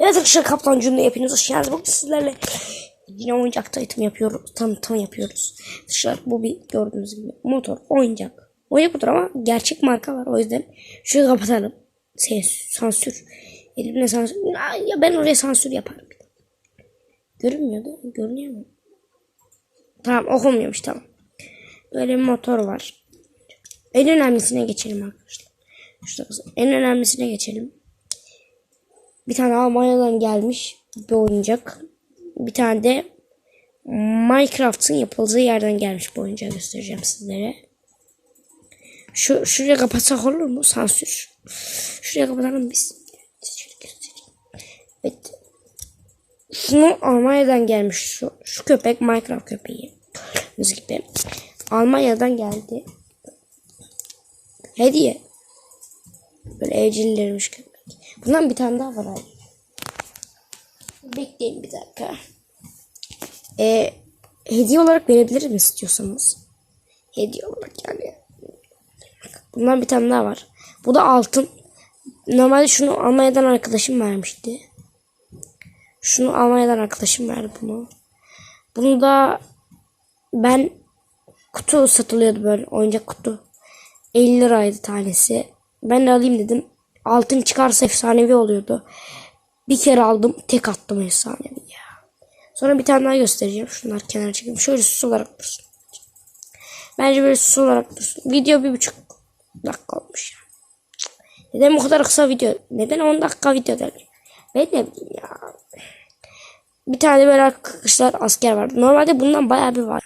Evet arkadaşlar Kaptan Cun'da yapıyoruz. Hoş geldiniz. Bugün sizlerle yine oyuncak tanıtım yapıyoruz. Tanıtım yapıyoruz. Arkadaşlar bu bir gördüğünüz gibi motor, oyuncak. Oyuncak motor ama gerçek marka var. O yüzden şurayı kapatalım. Ses, sansür. Elimle sansür. Ya ben oraya sansür yaparım. Görünmüyor mi? Görünüyor mu? Tamam okumuyormuş tamam. Böyle bir motor var. En önemlisine geçelim arkadaşlar. En önemlisine geçelim. Bir tane Almanya'dan gelmiş bir oyuncak. Bir tane de Minecraft'ın yapıldığı yerden gelmiş bir oyuncağı göstereceğim sizlere. Şu şuraya kapatsak olur mu? Sansür. Şuraya kapatalım biz. Evet. Şunu Almanya'dan gelmiş şu, şu köpek Minecraft köpeği. Gördüğünüz gibi. Almanya'dan geldi. Hediye. Böyle evcillermiş köpek. Bundan bir tane daha var abi. Bekleyin bir dakika. Ee, hediye olarak verebilir mi istiyorsanız? Hediye olarak yani. Bundan bir tane daha var. Bu da altın. Normalde şunu Almanya'dan arkadaşım vermişti. Şunu Almanya'dan arkadaşım verdi bunu. Bunu da ben kutu satılıyordu böyle oyuncak kutu. 50 liraydı tanesi. Ben de alayım dedim. Altın çıkarsa efsanevi oluyordu. Bir kere aldım tek attım efsanevi ya. Sonra bir tane daha göstereceğim. Şunlar kenara çekeyim. Şöyle süs olarak dursun. Bence böyle süs olarak dursun. Video bir buçuk dakika olmuş ya. Neden bu kadar kısa video? Neden 10 dakika video der? Ben ne bileyim ya. Bir tane böyle arkadaşlar asker vardı. Normalde bundan bayağı bir var.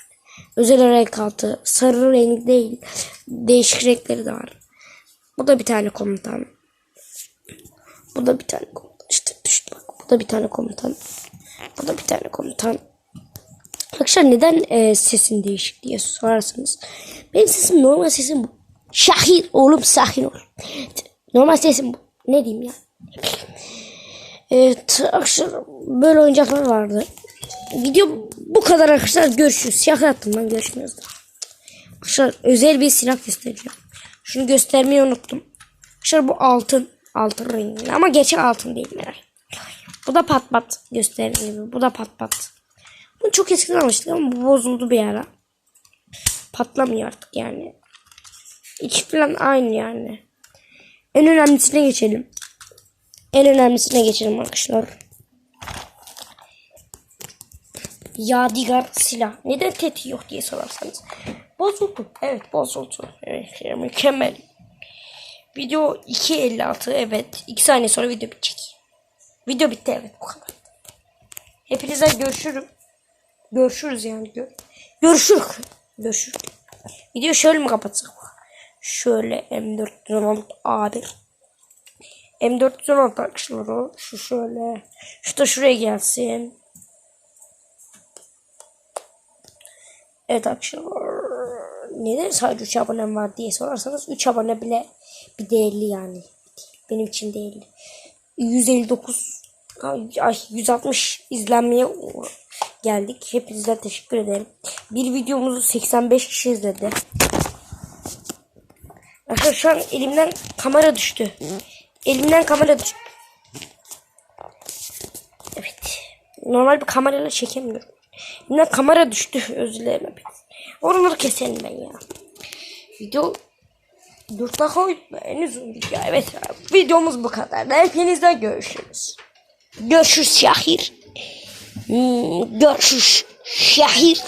Özel renk altı. Sarı renk değil. Değişik renkleri de var. Bu da bir tane komutan. Bu da bir tane komutan. İşte düştü bak. Bu da bir tane komutan. Bu da bir tane komutan. Arkadaşlar neden e, sesin değişik diye sorarsanız. Benim sesim normal sesim bu. Şahir oğlum sakin ol. Normal sesim bu. Ne diyeyim ya. Evet arkadaşlar böyle oyuncaklar vardı. Video bu kadar arkadaşlar. Görüşürüz. Şaka yaptım ben görüşmüyoruz daha. Arkadaşlar özel bir silah göstereceğim. Şunu göstermeyi unuttum. Arkadaşlar bu altın. Altın rengi. Ama gerçek altın değil merak. Bu da pat pat gösterdiğim gibi. Bu da pat pat. Bunu çok eskiden almıştık ama bu bozuldu bir ara. Patlamıyor artık yani. İki falan aynı yani. En önemlisine geçelim. En önemlisine geçelim arkadaşlar. Yadigar silah. Neden tetiği yok diye sorarsanız. Bozuldu. Evet bozuldu. Evet, mükemmel. Video 2.56 evet. 2 saniye sonra video bitecek. Video bitti evet bu kadar. Hepinize görüşürüm. Görüşürüz yani. Gör görüşürüz. Görüşürüz. Video şöyle mi kapatsak? Şöyle M416 abi. M416 arkadaşlar o. Şu şöyle. Şu da şuraya gelsin. Evet arkadaşlar. Neden sadece 3 abonem var diye sorarsanız 3 abone bile bir değerli yani. Benim için değerli. 159 ay 160 izlenmeye geldik. Hepinize teşekkür ederim. Bir videomuzu 85 kişi izledi. Arkadaşlar şu an elimden kamera düştü. Elimden kamera düştü. Evet. Normal bir kamerayla çekemiyorum. Elimden kamera düştü. Özür dilerim. Oraları keselim ben ya. Video 4 dakika uzun video. Evet. Videomuz bu kadar. Hepinizle görüşürüz. Görüşürüz Şahir. Hmm, Görüşürüz Şahir.